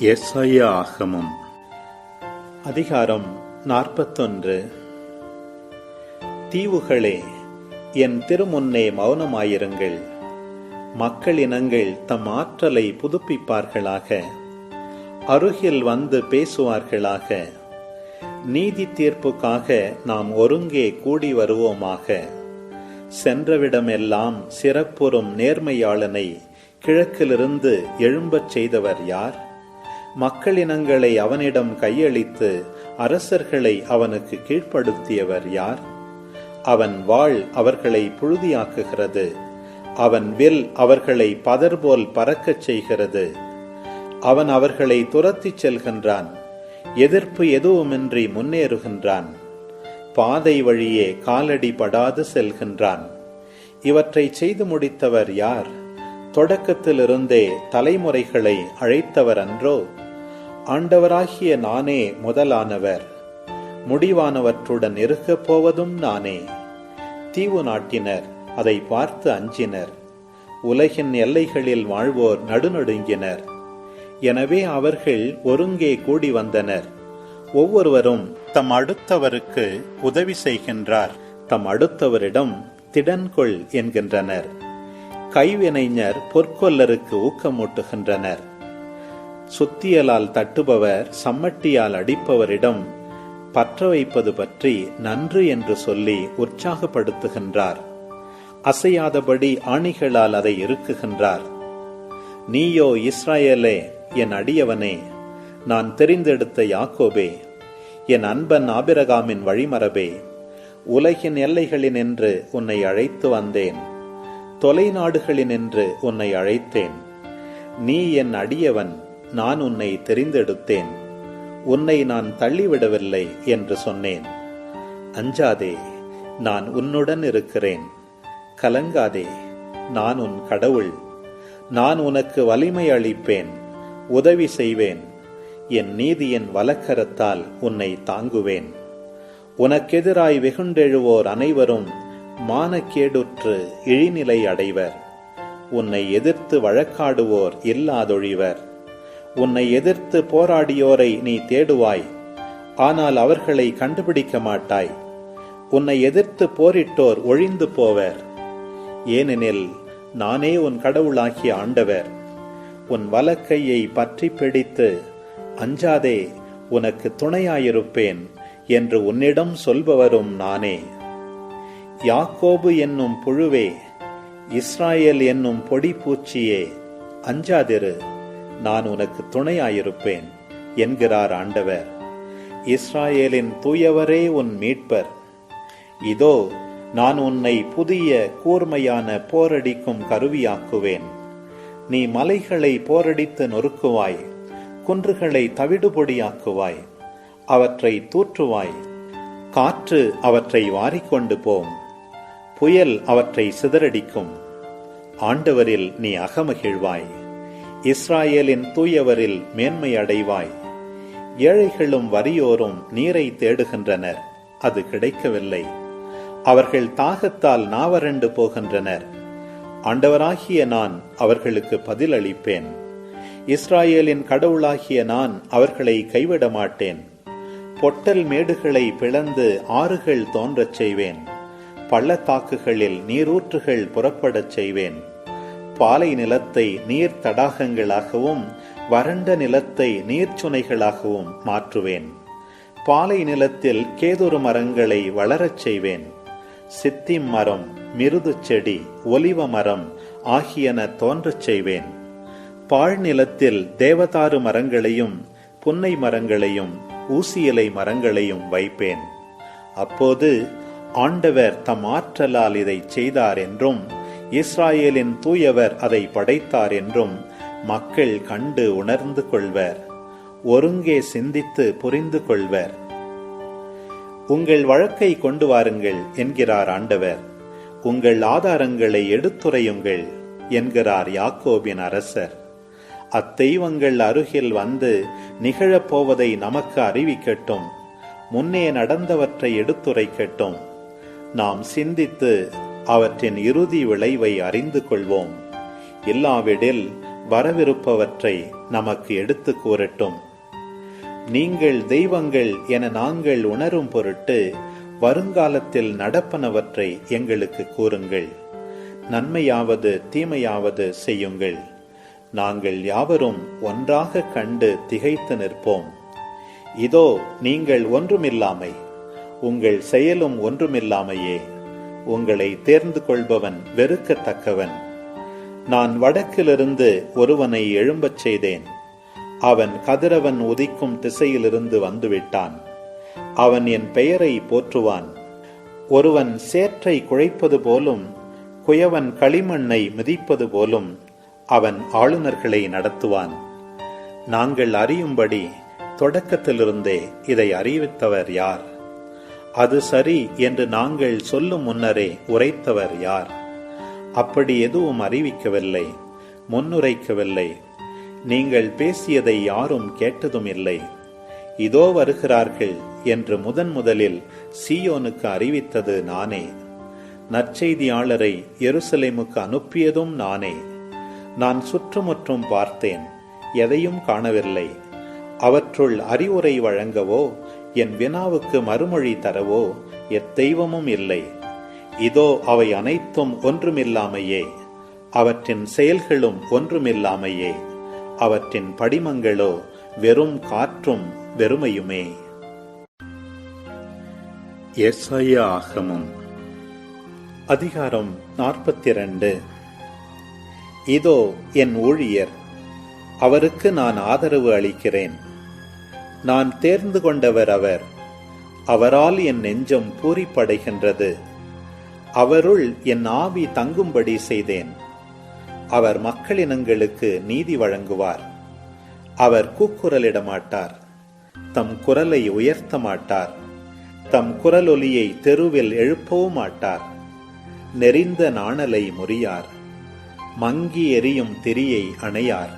எஸ்ஐய ஆகமம் அதிகாரம் நாற்பத்தொன்று. தீவுகளே என் திருமுன்னே மௌனமாயிருங்கள். மக்களினங்கள் தம் ஆற்றலை புதுப்பிப்பார்களாக. அருகில் வந்து பேசுவார்களாக. நீதி தீர்ப்புக்காக நாம் ஒருங்கே கூடி வருவோமாக. சென்றவிடமெல்லாம் சிறப்புறும் நேர்மையாளனை கிழக்கிலிருந்து எழும்பச் செய்தவர் யார்? மக்களினங்களை அவனிடம் கையளித்து அரசர்களை அவனுக்கு கீழ்ப்படுத்தியவர் யார்? அவன் வாழ் அவர்களை புழுதியாக்குகிறது. அவன் வில் அவர்களை பதர்போல் பறக்கச் செய்கிறது. அவன் அவர்களை துரத்திச் செல்கின்றான். எதிர்ப்பு எதுவுமின்றி முன்னேறுகின்றான். பாதை வழியே காலடி படாது செல்கின்றான். இவற்றை செய்து முடித்தவர் யார்? தொடக்கத்திலிருந்தே தலைமுறைகளை அழைத்தவர் அன்றோ ஆண்டவராகிய நானே முதலானவர். முடிவானவற்றுடன் இருக்கப் போவதும் நானே. தீவு நாட்டினர் அதை பார்த்து அஞ்சினர். உலகின் எல்லைகளில் வாழ்வோர் நடுநடுங்கினர். எனவே அவர்கள் ஒருங்கே கூடி வந்தனர். ஒவ்வொருவரும் தம் அடுத்தவருக்கு உதவி செய்கின்றார். தம் அடுத்தவரிடம் திடன்கொள் என்கின்றனர். கைவினைஞர் பொற்கொல்லருக்கு ஊக்கமூட்டுகின்றனர். சுத்தியலால் தட்டுபவர் சம்மட்டியால் அடிப்பவரிடம் பற்ற வைப்பது பற்றி நன்று என்று சொல்லி உற்சாகப்படுத்துகின்றார். அசையாதபடி ஆணிகளால் அதை இருக்குகின்றார் நீயோ இஸ்ராயலே என் அடியவனே நான் தெரிந்தெடுத்த யாக்கோபே என் அன்பன் ஆபிரகாமின் வழிமரபே உலகின் எல்லைகளின் என்று உன்னை அழைத்து வந்தேன். தொலைநாடுகளினின்று உன்னை அழைத்தேன். நீ என் அடியவன் நான் உன்னை தெரிந்தெடுத்தேன். உன்னை நான் தள்ளிவிடவில்லை என்று சொன்னேன். அஞ்சாதே நான் உன்னுடன் இருக்கிறேன். கலங்காதே நான் உன் கடவுள். நான் உனக்கு வலிமை அளிப்பேன் உதவி செய்வேன். என் நீதியின் வலக்கரத்தால் உன்னை தாங்குவேன். உனக்கெதிராய் வெகுண்டெழுவோர் அனைவரும் மானக்கேடுற்று இழிநிலை அடைவர். உன்னை எதிர்த்து வழக்காடுவோர் இல்லாதொழிவர். உன்னை எதிர்த்து போராடியோரை நீ தேடுவாய். ஆனால் அவர்களை கண்டுபிடிக்க மாட்டாய். உன்னை எதிர்த்து போரிட்டோர் ஒழிந்து போவர். ஏனெனில் நானே உன் கடவுளாகிய ஆண்டவர். உன் வலக்கையை பற்றி பிடித்து அஞ்சாதே உனக்கு துணையாயிருப்பேன் என்று உன்னிடம் சொல்பவரும் நானே. யாக்கோபு என்னும் புழுவே இஸ்ராயேல் என்னும் பொடி பூச்சியே அஞ்சாதிரு நான் உனக்கு துணையாயிருப்பேன் என்கிறார் ஆண்டவர். இஸ்ராயேலின் தூயவரே உன் மீட்பர். இதோ நான் உன்னை புதிய கூர்மையான போரடிக்கும் கருவியாக்குவேன். நீ மலைகளை போரடித்து நொறுக்குவாய் குன்றுகளை தவிடுபொடியாக்குவாய் அவற்றை தூற்றுவாய் காற்று அவற்றை வாரிக்கொண்டு போம். புயல் அவற்றை சிதறடிக்கும். ஆண்டவரில் நீ அகமகிழ்வாய். இஸ்ராயேலின் தூயவரில் மேன்மை அடைவாய். ஏழைகளும் வறியோரும் நீரை தேடுகின்றனர் அது கிடைக்கவில்லை. அவர்கள் தாகத்தால் நாவரண்டு போகின்றனர். ஆண்டவராகிய நான் அவர்களுக்கு பதில் அளிப்பேன் இஸ்ராயேலின் கடவுளாகிய நான் அவர்களை கைவிட மாட்டேன் பொட்டல் மேடுகளை பிளந்து ஆறுகள் தோன்றச் செய்வேன். பள்ளத்தாக்குகளில் நீரூற்றுகள் புறப்படச் செய்வேன். பாலை நிலத்தை நீர் தடாகங்களாகவும் வறண்ட நிலத்தை நீர்ச்சுனைகளாகவும் மாற்றுவேன். பாலை நிலத்தில் கேதொரு மரங்களை வளரச் செய்வேன். சித்திம் மரம் மிருது செடி ஒலிவ மரம் ஆகியன தோன்றச் செய்வேன். பாழ்நிலத்தில் தேவதாரு மரங்களையும் புன்னை மரங்களையும் ஊசியலை மரங்களையும் வைப்பேன். அப்போது ஆண்டவர் தம் ஆற்றலால் இதை செய்தார் என்றும் இஸ்ராயேலின் தூயவர் அதை படைத்தார் என்றும் மக்கள் கண்டு உணர்ந்து கொள்வர். ஒருங்கே சிந்தித்து புரிந்து கொள்வர். உங்கள் வழக்கை கொண்டு வாருங்கள் என்கிறார் ஆண்டவர். உங்கள் ஆதாரங்களை எடுத்துரையுங்கள் என்கிறார் யாக்கோபின் அரசர். அத்தெய்வங்கள் அருகில் வந்து நிகழப்போவதை நமக்கு அறிவிக்கட்டும் முன்னே நடந்தவற்றை எடுத்துரைக்கட்டும். நாம் சிந்தித்து அவற்றின் இறுதி விளைவை அறிந்து கொள்வோம். இல்லாவிடில் வரவிருப்பவற்றை நமக்கு எடுத்துக் கூறட்டும். நீங்கள் தெய்வங்கள் என நாங்கள் உணரும் பொருட்டு வருங்காலத்தில் நடப்பனவற்றை எங்களுக்கு கூறுங்கள். நன்மையாவது தீமையாவது செய்யுங்கள். நாங்கள் யாவரும் ஒன்றாக கண்டு திகைத்து நிற்போம். இதோ நீங்கள் ஒன்றுமில்லாமை உங்கள் செயலும் ஒன்றுமில்லாமையே. உங்களை தேர்ந்து கொள்பவன் வெறுக்கத்தக்கவன். நான் வடக்கிலிருந்து ஒருவனை எழும்பச் செய்தேன். அவன் கதிரவன் உதிக்கும் திசையிலிருந்து வந்துவிட்டான். அவன் என் பெயரை போற்றுவான். ஒருவன் சேற்றை குழைப்பது போலும் குயவன் களிமண்ணை மிதிப்பது போலும் அவன் ஆளுநர்களை நடத்துவான். நாங்கள் அறியும்படி தொடக்கத்திலிருந்தே இதை அறிவித்தவர் யார்? அது சரி என்று நாங்கள் சொல்லும் முன்னரே உரைத்தவர் யார்? அப்படி எதுவும் அறிவிக்கவில்லை முன்னுரைக்கவில்லை. நீங்கள் பேசியதை யாரும் கேட்டதும் இல்லை இதோ வருகிறார்கள் என்று முதன் முதலில் சியோனுக்கு அறிவித்தது நானே. நற்செய்தியாளரை எருசலேமுக்கு அனுப்பியதும் நானே. நான் சுற்றுமுற்றும் பார்த்தேன் எதையும் காணவில்லை. அவற்றுள் அறிவுரை வழங்கவோ என் வினாவுக்கு மறுமொழி தரவோ? எத்தெய்வமும் இல்லை. இதோ அவை அனைத்தும் ஒன்றுமில்லாமையே. அவற்றின் செயல்களும் ஒன்றுமில்லாமையே. அவற்றின் படிமங்களோ வெறும் காற்றும் வெறுமையுமே. எஸ்ஐயா ஆகமம். அதிகாரம் நாற்பத்தி இரண்டு இதோ என் ஊழியர். அவருக்கு நான் ஆதரவு அளிக்கிறேன். நான் தேர்ந்து கொண்டவர் அவர். அவரால் என் நெஞ்சம் பூரிப்படைகின்றது. அவருள் என் ஆவி தங்கும்படி செய்தேன். அவர் மக்களினங்களுக்கு நீதி வழங்குவார். அவர் கூக்குரலிட மாட்டார் தம் குரலை உயர்த்த மாட்டார். தம் குரலொலியை தெருவில் எழுப்பவும் மாட்டார். நெறிந்த நாணலை முறியார். மங்கி எரியும் திரியை அணையார்.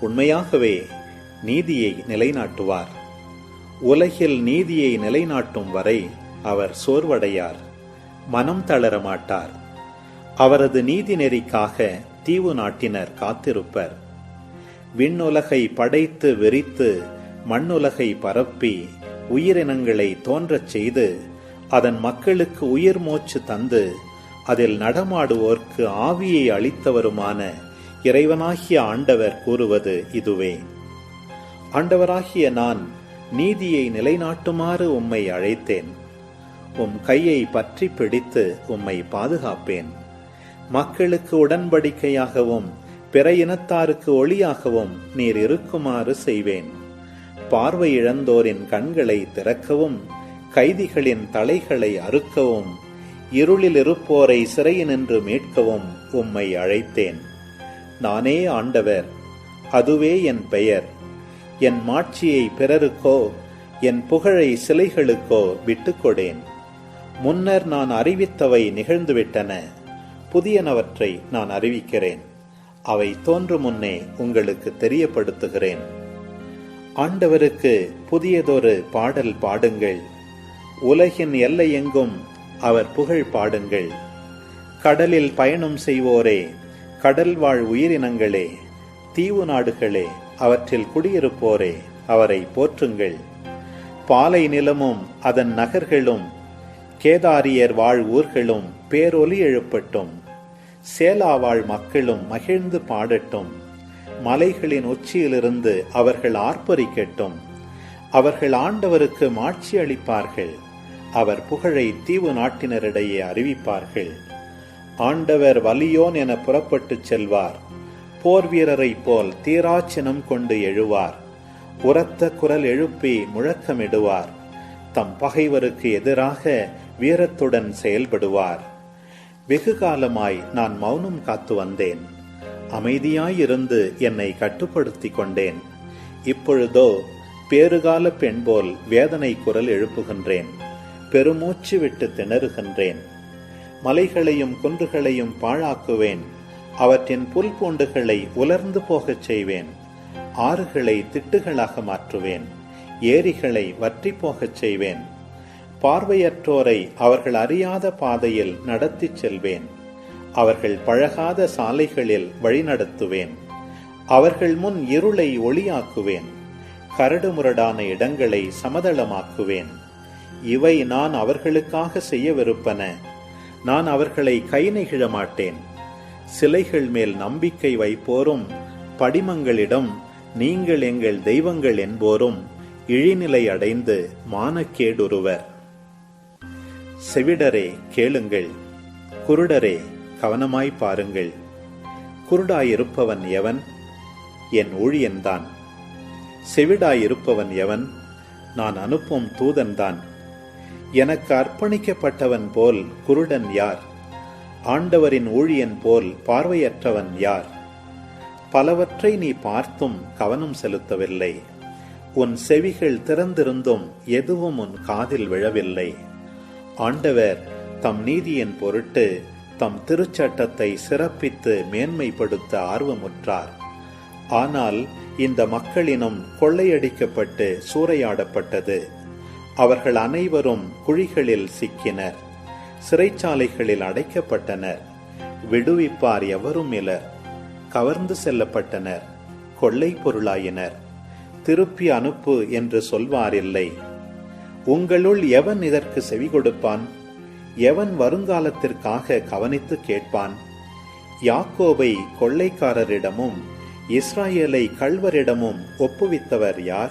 உண்மையாகவே நீதியை நிலைநாட்டுவார். உலகில் நீதியை நிலைநாட்டும் வரை அவர் சோர்வடையார். மனம் தளர மாட்டார். அவரது நீதி நெறிக்காக தீவு நாட்டினர் காத்திருப்பர். விண்ணுலகை படைத்து விரித்து மண்ணுலகை பரப்பி உயிரினங்களை தோன்றச் செய்து அதன் மக்களுக்கு உயிர் மூச்சு தந்து அதில் நடமாடுவோர்க்கு ஆவியை அளித்தவருமான இறைவனாகிய ஆண்டவர் கூறுவது இதுவே. ஆண்டவராகிய நான் நீதியை நிலைநாட்டுமாறு உம்மை அழைத்தேன். உம் கையை பற்றி பிடித்து உம்மை பாதுகாப்பேன். மக்களுக்கு உடன்படிக்கையாகவும் பிற இனத்தாருக்கு ஒளியாகவும் நீர் இருக்குமாறு செய்வேன். பார்வை இழந்தோரின் கண்களை திறக்கவும் கைதிகளின் தலைகளை அறுக்கவும் இருளில் இருப்போரை சிறையினின்று மீட்கவும் உம்மை அழைத்தேன். நானே ஆண்டவர் அதுவே என் பெயர். என் மாட்சியை பிறருக்கோ என் புகழை சிலைகளுக்கோ விட்டுக்கொடேன். முன்னர் நான் அறிவித்தவை நிகழ்ந்துவிட்டன புதியனவற்றை நான் அறிவிக்கிறேன். அவை தோன்றும் முன்னே உங்களுக்கு தெரியப்படுத்துகிறேன். ஆண்டவருக்கு புதியதொரு பாடல் பாடுங்கள். உலகின் எல்லையெங்கும் அவர் புகழ் பாடுங்கள். கடலில் பயணம் செய்வோரே கடல் வாழ் உயிரினங்களே தீவு நாடுகளே அவற்றில் குடியிருப்போரே அவரை போற்றுங்கள். பாலை நிலமும் அதன் நகர்களும் கேதாரியர் வாழ் ஊர்களும் பேரொலி எழுப்பட்டும். சேலா வாழ் மக்களும் மகிழ்ந்து பாடட்டும். மலைகளின் உச்சியிலிருந்து அவர்கள் ஆர்ப்பரிக்கட்டும். அவர்கள் ஆண்டவருக்கு மாட்சி அளிப்பார்கள். அவர் புகழை தீவு நாட்டினரிடையே அறிவிப்பார்கள். ஆண்டவர் வலியோன் என புறப்பட்டுச் செல்வார். போர் வீரரைப் போல் தீராச்சினம் கொண்டு எழுவார். உரத்த குரல் எழுப்பி முழக்கமிடுவார். தம் பகைவருக்கு எதிராக வீரத்துடன் செயல்படுவார். வெகு காலமாய் நான் மௌனம் காத்து வந்தேன். அமைதியாயிருந்து என்னை கட்டுப்படுத்தி கொண்டேன். இப்பொழுதோ பேறுகால பெண் போல் வேதனை குரல் எழுப்புகின்றேன். பெருமூச்சு விட்டு திணறுகின்றேன். மலைகளையும் குன்றுகளையும் பாழாக்குவேன். அவற்றின் புல் பூண்டுகளை உலர்ந்து போகச் செய்வேன். ஆறுகளை திட்டுகளாக மாற்றுவேன். ஏரிகளை வற்றி போகச் செய்வேன். பார்வையற்றோரை அவர்கள் அறியாத பாதையில் நடத்திச் செல்வேன். அவர்கள் பழகாத சாலைகளில் வழிநடத்துவேன். அவர்கள் முன் இருளை ஒளியாக்குவேன். கரடுமுரடான இடங்களை சமதளமாக்குவேன். இவை நான் அவர்களுக்காக செய்யவிருப்பன. நான் அவர்களை கை நெகிழ மாட்டேன். சிலைகள் மேல் நம்பிக்கை வைப்போரும் படிமங்களிடம் நீங்கள் எங்கள் தெய்வங்கள் என்போரும் இழிநிலை அடைந்து மானக்கேடுருவர் செவிடரே கேளுங்கள் குருடரே கவனமாய் பாருங்கள். குருடாயிருப்பவன் எவன்? என் ஊழியன்தான் செவிடாயிருப்பவன் எவன்? நான் அனுப்பும் தூதன்தான் எனக்கு அர்ப்பணிக்கப்பட்டவன் போல் குருடன் யார்? ஆண்டவரின் ஊழியன் போல் பார்வையற்றவன் யார்? பலவற்றை நீ பார்த்தும் கவனம் செலுத்தவில்லை. உன் செவிகள் திறந்திருந்தும் எதுவும் உன் காதில் விழவில்லை. ஆண்டவர் தம் நீதியின் பொருட்டு தம் திருச்சட்டத்தை சிறப்பித்து மேன்மைப்படுத்த ஆர்வமுற்றார். ஆனால் இந்த மக்களினும் கொள்ளையடிக்கப்பட்டு சூறையாடப்பட்டது. அவர்கள் அனைவரும் குழிகளில் சிக்கினர். சிறைச்சாலைகளில் அடைக்கப்பட்டனர். விடுவிப்பார் எவரும் இலர் கவர்ந்து செல்லப்பட்டனர். கொள்ளை பொருளாயினர். திருப்பி அனுப்பு என்று சொல்வாரில்லை. உங்களுள் எவன் இதற்கு செவி கொடுப்பான்? எவன் வருங்காலத்திற்காக கவனித்து கேட்பான்? யாக்கோபை கொள்ளைக்காரரிடமும் இஸ்ராயேலை கள்வரிடமும் ஒப்புவித்தவர் யார்?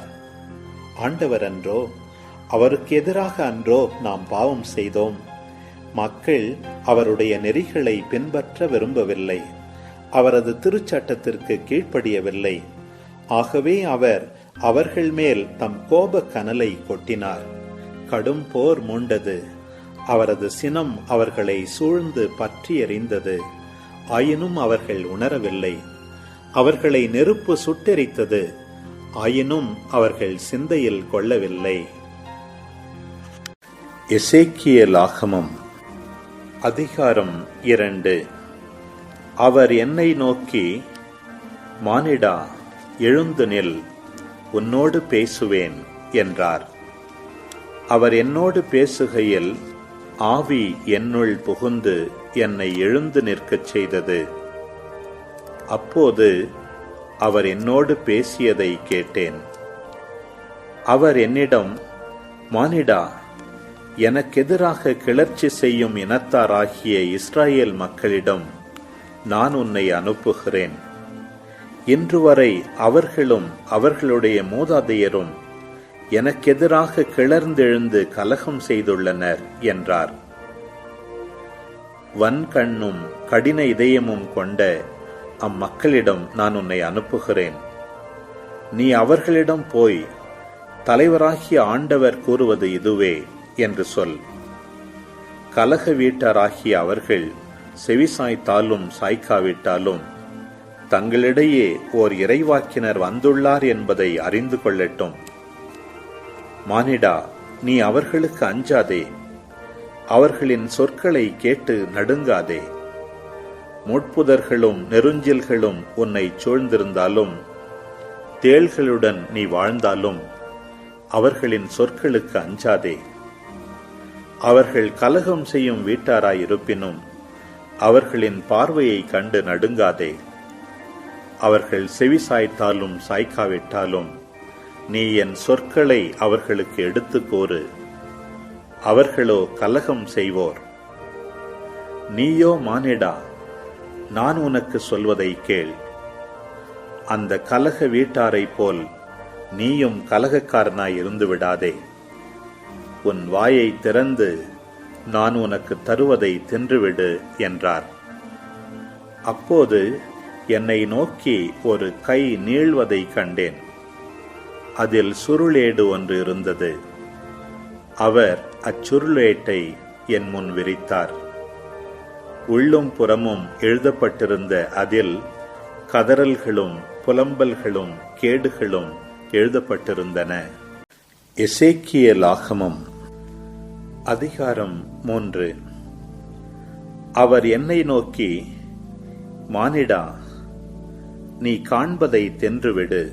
ஆண்டவர் அன்றோ அவருக்கு எதிராக அன்றோ நாம் பாவம் செய்தோம். மக்கள் அவருடைய நெறிகளை பின்பற்ற விரும்பவில்லை. அவரது திருச்சட்டத்திற்கு கீழ்ப்படியவில்லை. ஆகவே அவர் அவர்கள் மேல் தம் கோப கனலை கொட்டினார். கடும் போர் மூண்டது. அவரது சினம் அவர்களை சூழ்ந்து பற்றி எறிந்தது. ஆயினும் அவர்கள் உணரவில்லை. அவர்களை நெருப்பு சுட்டெரித்தது. ஆயினும் அவர்கள் சிந்தையில் கொள்ளவில்லை. எசேக்கியல் ஆகமம். அதிகாரம் இரண்டு. அவர் என்னை நோக்கி மானிடா எழுந்து நில் உன்னோடு பேசுவேன் என்றார். அவர் என்னோடு பேசுகையில் ஆவி என்னுள் புகுந்து என்னை எழுந்து நிற்கச் செய்தது. அப்போது அவர் என்னோடு பேசியதை கேட்டேன். அவர் என்னிடம் மானிடா எனக்கெதிராக கிளர்ச்சி செய்யும் இனத்தாராகிய இஸ்ராயேல் மக்களிடம் நான் உன்னை அனுப்புகிறேன். இன்று வரை அவர்களும் அவர்களுடைய மூதாதையரும் எனக்கெதிராக கிளர்ந்தெழுந்து கலகம் செய்துள்ளனர் என்றார். வன்கண்ணும் கடின இதயமும் கொண்ட அம்மக்களிடம் நான் உன்னை அனுப்புகிறேன். நீ அவர்களிடம் போய் தலைவராகிய ஆண்டவர் கூறுவது இதுவே. என்று சொல். கலக வீட்டாராகிய அவர்கள் செவிசாய்த்தாலும் சாய்க்காவிட்டாலும் தங்களிடையே ஓர் இறைவாக்கினர் வந்துள்ளார் என்பதை அறிந்து கொள்ளட்டும். மானிடா நீ அவர்களுக்கு அஞ்சாதே. அவர்களின் சொற்களை கேட்டு நடுங்காதே. முட்புதர்களும் நெருஞ்சில்களும் உன்னை சூழ்ந்திருந்தாலும் தேள்களுடன் நீ வாழ்ந்தாலும் அவர்களின் சொற்களுக்கு அஞ்சாதே. அவர்கள் கலகம் செய்யும் வீட்டாராயிருப்பினும் அவர்களின் பார்வையை கண்டு நடுங்காதே. அவர்கள் செவி சாய்த்தாலும் சாய்க்காவிட்டாலும் நீ என் சொற்களை அவர்களுக்கு எடுத்துக் கூறு. அவர்களோ கலகம் செய்வோர். நீயோ மானிடா நான் உனக்கு சொல்வதை கேள். அந்த கலக வீட்டாரைப் போல் நீயும் கலகக்காரனாய் இருந்து விடாதே உன் வாயை திறந்து நான் உனக்கு தருவதை தின்றுவிடு என்றார். அப்போது என்னை நோக்கி ஒரு கை நீள்வதை கண்டேன். அதில் சுருளேடு ஒன்று இருந்தது. அவர் அச்சுருளேட்டை என் முன் விரித்தார். உள்ளும் புறமும் எழுதப்பட்டிருந்த அதில் கதறல்களும் புலம்பல்களும் கேடுகளும் எழுதப்பட்டிருந்தன. எசேக்கியல் ஆகமம் அதிகாரம் மூன்று. அவர் என்னை நோக்கி மானிடா நீ காண்பதை தென்றுவிடு.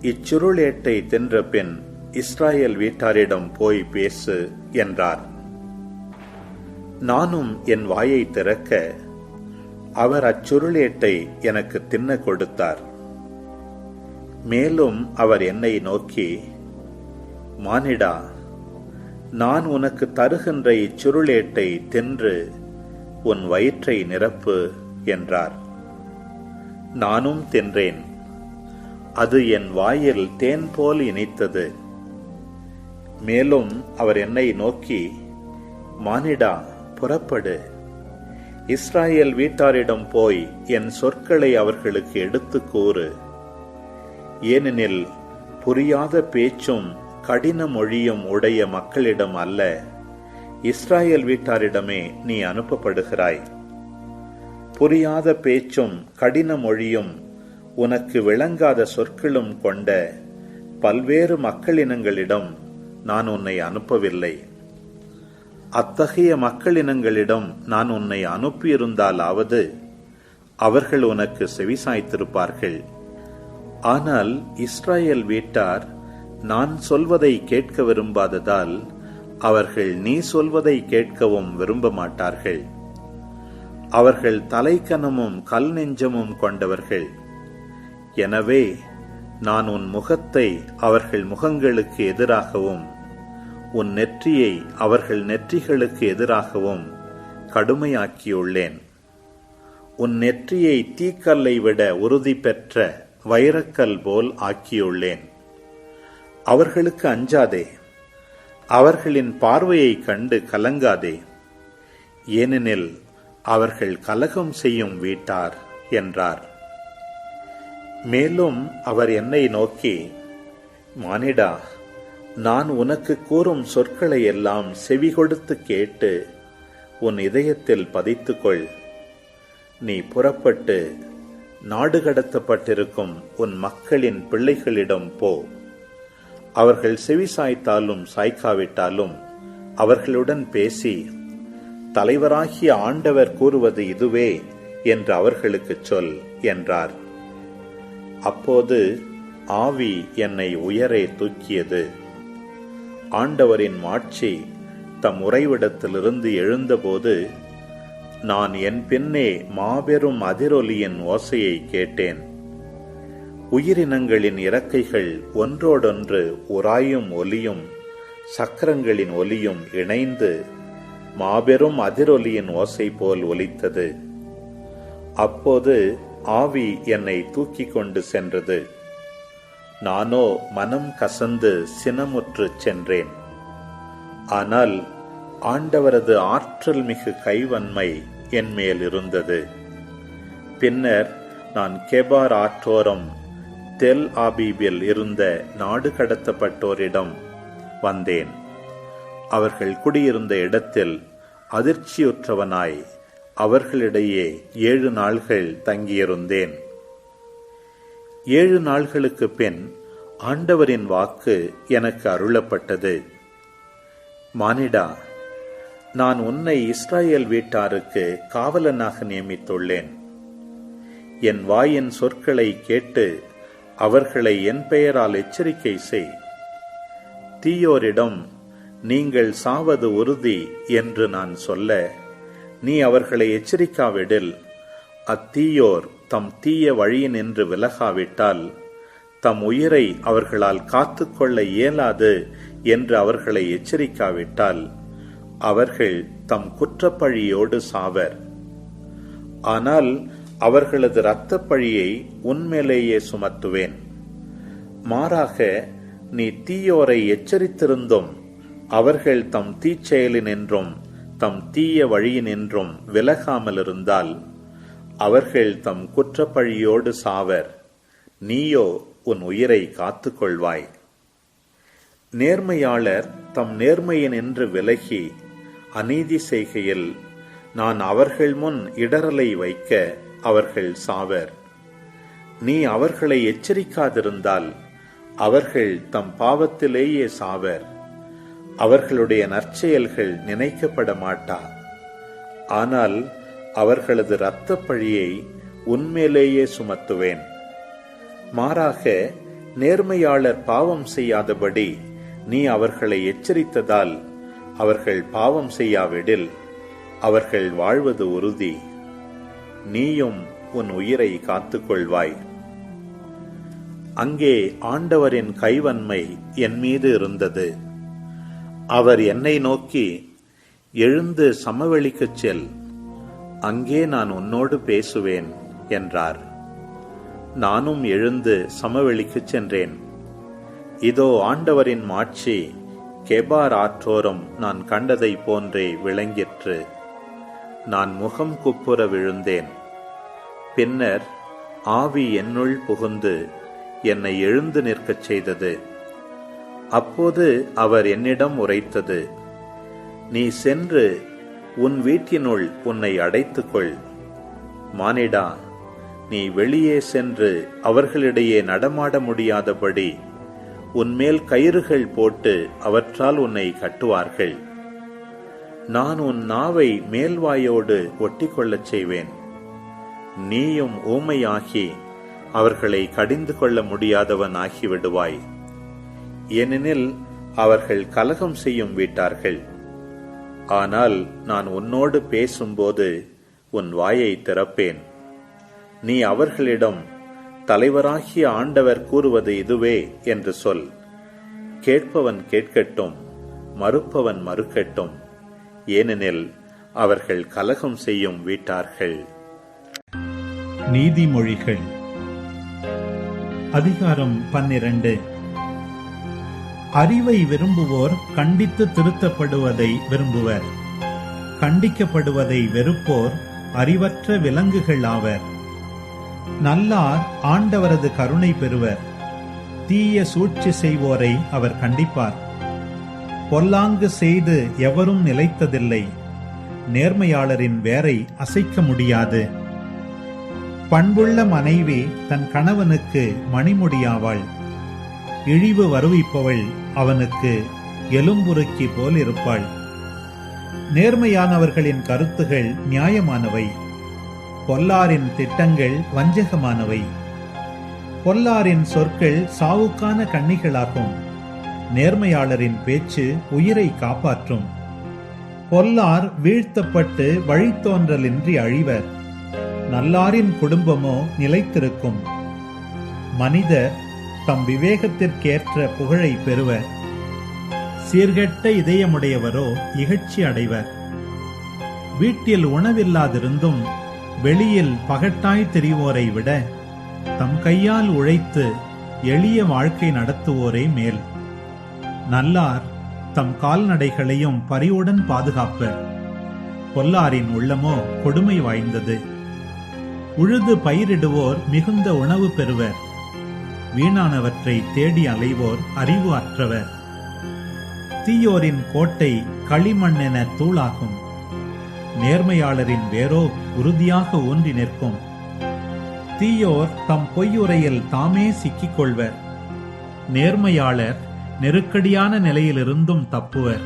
இச்சுருளேட்டை தென்ற பின் இஸ்ராயேல் வீட்டாரிடம் போய் பேசு என்றார். நானும் என் வாயை திறக்க அவர் அச்சுருளேட்டை எனக்கு தின்ன கொடுத்தார். மேலும் அவர் என்னை நோக்கி மானிடா நான் உனக்கு தருகின்ற இச்சுருளேட்டை தின்று உன் வயிற்றை நிரப்பு என்றார். நானும் தின்றேன். அது என் வாயில் தேன் போல் இனித்தது. மேலும் அவர் என்னை நோக்கி மானிடா புறப்படு. இஸ்ராயேல் வீட்டாரிடம் போய் என் சொற்களை அவர்களுக்கு எடுத்துக் கூறு. ஏனெனில் புரியாத பேச்சும் கடின மொழியும் உடைய மக்களிடம் அல்ல. இஸ்ராயேல் வீட்டாரிடமே நீ அனுப்பப்படுகிறாய். புரியாத பேச்சும் கடின மொழியும் உனக்கு விளங்காத சொற்களும் கொண்ட பல்வேறு மக்களினங்களிடம் நான் உன்னை அனுப்பவில்லை. அத்தகைய மக்களினங்களிடம் நான் உன்னை அனுப்பியிருந்தாலாவது அவர்கள் உனக்கு செவிசாய்த்திருப்பார்கள். ஆனால் இஸ்ராயேல் வீட்டார் நான் சொல்வதை கேட்க விரும்பாததால் அவர்கள் நீ சொல்வதை கேட்கவும் விரும்ப மாட்டார்கள் அவர்கள் தலைக்கனமும் கல் நெஞ்சமும் கொண்டவர்கள். எனவே நான் உன் முகத்தை அவர்கள் முகங்களுக்கு எதிராகவும் உன் நெற்றியை அவர்கள் நெற்றிகளுக்கு எதிராகவும் கடுமையாக்கியுள்ளேன். உன் நெற்றியை தீக்கல்லை விட உறுதி பெற்ற வைரக்கல் போல் ஆக்கியுள்ளேன். அவர்களுக்கு அஞ்சாதே. அவர்களின் பார்வையை கண்டு கலங்காதே. ஏனெனில் அவர்கள் கலகம் செய்யும் வீட்டார் என்றார். மேலும் அவர் என்னை நோக்கி மானிடா நான் உனக்கு கூறும் சொற்களை எல்லாம் செவி கொடுத்து கேட்டு உன் இதயத்தில் பதித்துக்கொள். நீ புறப்பட்டு நாடு கடத்தப்பட்டிருக்கும் உன் மக்களின் பிள்ளைகளிடம் போ. அவர்கள் செவி சாய்த்தாலும் சாய்க்காவிட்டாலும் அவர்களுடன் பேசி தலைவராகிய ஆண்டவர் கூறுவது இதுவே என்று அவர்களுக்குச் சொல் என்றார். அப்போது ஆவி என்னை உயரே தூக்கியது. ஆண்டவரின் மாட்சி தம் உறைவிடத்திலிருந்து எழுந்தபோது நான் என் பின்னே மாபெரும் அதிரொலியின் ஓசையை கேட்டேன். உயிரினங்களின் இறக்கைகள் ஒன்றோடொன்று உராயும் ஒலியும் சக்கரங்களின் ஒலியும் இணைந்து மாபெரும் அதிரொலியின் ஓசை போல் ஒலித்தது. அப்போது ஆவி என்னை தூக்கிக் கொண்டு சென்றது. நானோ மனம் கசந்து சினமுற்று சென்றேன். ஆனால் ஆண்டவரது ஆற்றல் மிகு கைவன்மை என் மேல் இருந்தது. பின்னர் நான் கெபார் ஆற்றோரம் தெல் ஆபீபில் இருந்த நாடு கடத்தப்பட்டோரிடம் வந்தேன். அவர்கள் குடியிருந்த இடத்தில் அதிர்ச்சியுற்றவனாய் அவர்களிடையே ஏழு நாள்கள் தங்கியிருந்தேன். ஏழு நாள்களுக்கு பின் ஆண்டவரின் வாக்கு எனக்கு அருளப்பட்டது. மானிடா நான் உன்னை இஸ்ராயேல் வீட்டாருக்கு காவலனாக நியமித்துள்ளேன். என் வாயின் சொற்களை கேட்டு அவர்களை என் பெயரால் எச்சரிக்கை செய். தீயோரிடம் நீங்கள் சாவது உறுதி என்று நான் சொல்ல நீ அவர்களை எச்சரிக்காவிடில். அத்தீயோர் தம் தீய வழியினின்று விலகாவிட்டால் தம் உயிரை அவர்களால் காத்துக்கொள்ள இயலாது என்று அவர்களை எச்சரிக்காவிட்டால் அவர்கள் தம் குற்றப்பழியோடு சாவர். ஆனால் அவர்களது இரத்தப் பழியை உன்மேலேயே சுமத்துவேன். மாறாக நீ தீயோரை எச்சரித்திருந்தும் அவர்கள் தம் தீச்செயலினின்றும் தம் தீய வழியினின்றும் விலகாமல் இருந்தால் அவர்கள் தம் குற்றப்பழியோடு சாவர். நீயோ உன் உயிரை காத்துக்கொள்வாய். நேர்மையாளர் தம் நேர்மையினின்று விலகி அநீதி செய்கையில் நான் அவர்கள் முன் இடரலை வைக்க அவர்கள் சாவர். நீ அவர்களை எச்சரிக்காதிருந்தால் அவர்கள் தம் பாவத்திலேயே சாவர். அவர்களுடைய நற்செயல்கள் நினைக்கப்பட மாட்டா ஆனால் அவர்களது இரத்தப் பழியை உன்மேலேயே சுமத்துவேன். மாறாக நேர்மையாளர் பாவம் செய்யாதபடி நீ அவர்களை எச்சரித்ததால் அவர்கள் பாவம் செய்யாவிடில் அவர்கள் வாழ்வது உறுதி. நீயும் உன் உயிரை காத்துக்கொள்வாய். அங்கே ஆண்டவரின் கைவன்மை என் மீது இருந்தது. அவர் என்னை நோக்கி எழுந்து சமவெளிக்குச் செல். அங்கே நான் உன்னோடு பேசுவேன் என்றார். நானும் எழுந்து சமவெளிக்குச் சென்றேன். இதோ ஆண்டவரின் மாட்சி கெபார் ஆற்றோரும் நான் கண்டதை போன்றே விளங்கிற்று. நான் முகம் குப்புற விழுந்தேன். பின்னர் ஆவி என்னுள் புகுந்து என்னை எழுந்து நிற்கச் செய்தது. அப்போது அவர் என்னிடம் உரைத்தது நீ சென்று உன் வீட்டினுள் உன்னை அடைத்துக்கொள். மானிடா நீ வெளியே சென்று அவர்களிடையே நடமாட முடியாதபடி உன்மேல் கயிறுகள் போட்டு அவற்றால் உன்னை கட்டுவார்கள். நான் உன் நாவை மேல்வாயோடு ஒட்டிக்கொள்ளச் செய்வேன். நீயும் ஊமையாகி அவர்களை கடிந்து கொள்ள முடியாதவன் ஆகிவிடுவாய். ஏனெனில் அவர்கள் கலகம் செய்யும் வீட்டார்கள். ஆனால் நான் உன்னோடு பேசும்போது உன் வாயை திறப்பேன். நீ அவர்களிடம் தலைவராகிய ஆண்டவர் கூறுவது இதுவே என்று சொல். கேட்பவன் கேட்கட்டும் மறுப்பவன் மறுக்கட்டும். ஏனெனில் அவர்கள் கலகம் செய்யும் வீட்டார்கள். நீதிமொழிகள். அதிகாரம் பன்னிரண்டு. அறிவை விரும்புவோர் கண்டித்து திருத்தப்படுவதை விரும்புவர். கண்டிக்கப்படுவதை வெறுப்போர் அறிவற்ற விலங்குகள் ஆவர் நல்லார் ஆண்டவரது கருணை பெறுவர். தீய சூழ்ச்சி செய்வோரை அவர் கண்டிப்பார். பொல்லாங்கு செய்து எவரும் நிலைத்ததில்லை. நேர்மையாளரின் வேரை அசைக்க முடியாது. பண்புள்ள மனைவி தன் கணவனுக்கு மணிமுடியாவாள். இழிவு வருவிப்பவள் அவனுக்கு எலும்புருக்கி போல் இருப்பாள். நேர்மையானவர்களின் கருத்துகள் நியாயமானவை. பொல்லாரின் திட்டங்கள் வஞ்சகமானவை. பொல்லாரின் சொற்கள் சாவுக்கான கண்ணிகளாகும். நேர்மையாளரின் பேச்சு உயிரை காப்பாற்றும். பொல்லார் வீழ்த்தப்பட்டு வழித்தோன்றலின்றி அழிவர். நல்லாரின் குடும்பமோ நிலைத்திருக்கும். மனிதர் தம் விவேகத்திற்கேற்ற புகழை பெறுவர். சீர்கெட்ட இதயமுடையவரோ இகழ்ச்சி அடைவர். வீட்டில் உணவில்லாதிருந்தும் வெளியில் பகட்டாய் தெரிவோரை விட தம் கையால் உழைத்து எளிய வாழ்க்கை நடத்துவோரே மேல். நல்லார் தம் கால்நடைகளையும் பரிவுடன் பாதுகாப்பர் பொல்லாரின் உள்ளமோ கொடுமை வாய்ந்தது. உழுது பயிரிடுவோர் மிகுந்த உணவு பெறுவர். வீணானவற்றை தேடி அலைவோர் அறிவு அற்றவர். தீயோரின் கோட்டை களிமண்ணென தூளாகும். நேர்மையாளரின் வேரோ உறுதியாக ஊன்றி நிற்கும். தீயோர் தம் பொய்யுரையில் தாமே சிக்கிக் கொள்வர். நேர்மையாளர் நெருக்கடியான நிலையிலிருந்தும் தப்புவர்.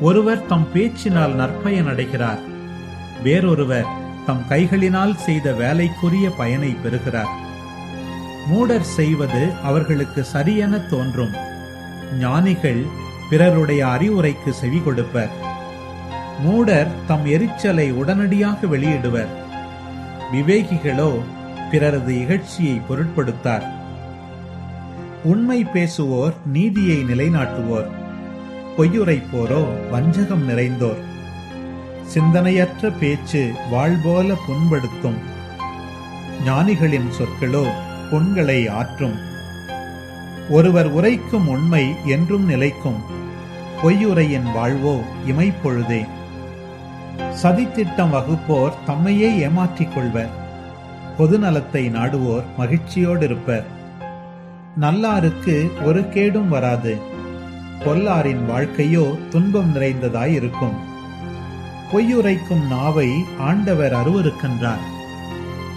ஒருவர் தம் பேச்சினால் நற்பயன் அடைகிறார். வேறொருவர் தம் கைகளினால் செய்த வேலைக்குரிய பயனை பெறுகிறார். மூடர் செய்வது அவர்களுக்கு சரியென தோன்றும். ஞானிகள் பிறருடைய அறிவுரைக்கு செவி கொடுப்பர். மூடர் தம் எரிச்சலை உடனடியாக வெளியிடுவர். விவேகிகளோ பிறரது இகழ்ச்சியை பொருட்படுத்தார். உண்மை பேசுவோர் நீதியை நிலைநாட்டுவோர். பொய்யுரைப்போரோ வஞ்சகம் நிறைந்தோர். சிந்தனையற்ற பேச்சு வாழ்போல புண்படுத்தும். ஞானிகளின் சொற்களோ புண்களை ஆற்றும். ஒருவர் உரைக்கும் உண்மை என்றும் நிலைக்கும். பொய்யுரையின் வாழ்வோ இமைப்பொழுதே. சதித்திட்டம் வகுப்போர் தம்மையே ஏமாற்றிக் கொள்வர். பொதுநலத்தை நாடுவோர் மகிழ்ச்சியோடு இருப்பர் நல்லாருக்கு ஒரு கேடும் வராது. பொல்லாரின் வாழ்க்கையோ துன்பம் நிறைந்ததாய் இருக்கும் பொய்யுரைக்கும் நாவை ஆண்டவர் அருவருக்கின்றார்.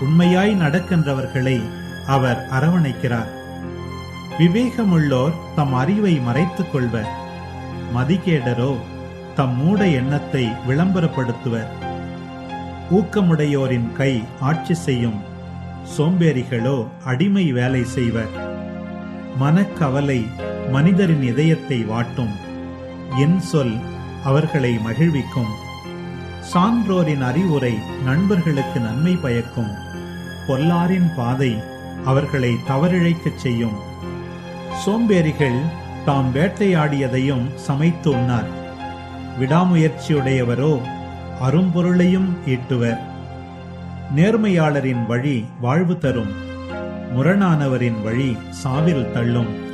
உண்மையாய் நடக்கின்றவர்களை அவர் அரவணைக்கிறார். விவேகமுள்ளோர் தம் அறிவை மறைத்துக் கொள்வர் மதிகேடரோ தம் மூட எண்ணத்தை விளம்பரப்படுத்துவர். ஊக்கமுடையோரின் கை ஆட்சி செய்யும். சோம்பேறிகளோ அடிமை வேலை செய்வர். மனக்கவலை மனிதரின் இதயத்தை வாட்டும். என் சொல் அவர்களை மகிழ்விக்கும். சான்றோரின் அறிவுரை நண்பர்களுக்கு நன்மை பயக்கும். பொல்லாரின் பாதை அவர்களை தவறிழைக்கச் செய்யும். சோம்பேறிகள் தாம் வேட்டையாடியதையும் சமைத்து உண்ணார். விடாமுயற்சியுடையவரோ அரும்பொருளையும் ஈட்டுவர். நேர்மையாளரின் வழி வாழ்வு தரும். முரணானவரின் வழி சாவில் தள்ளும்.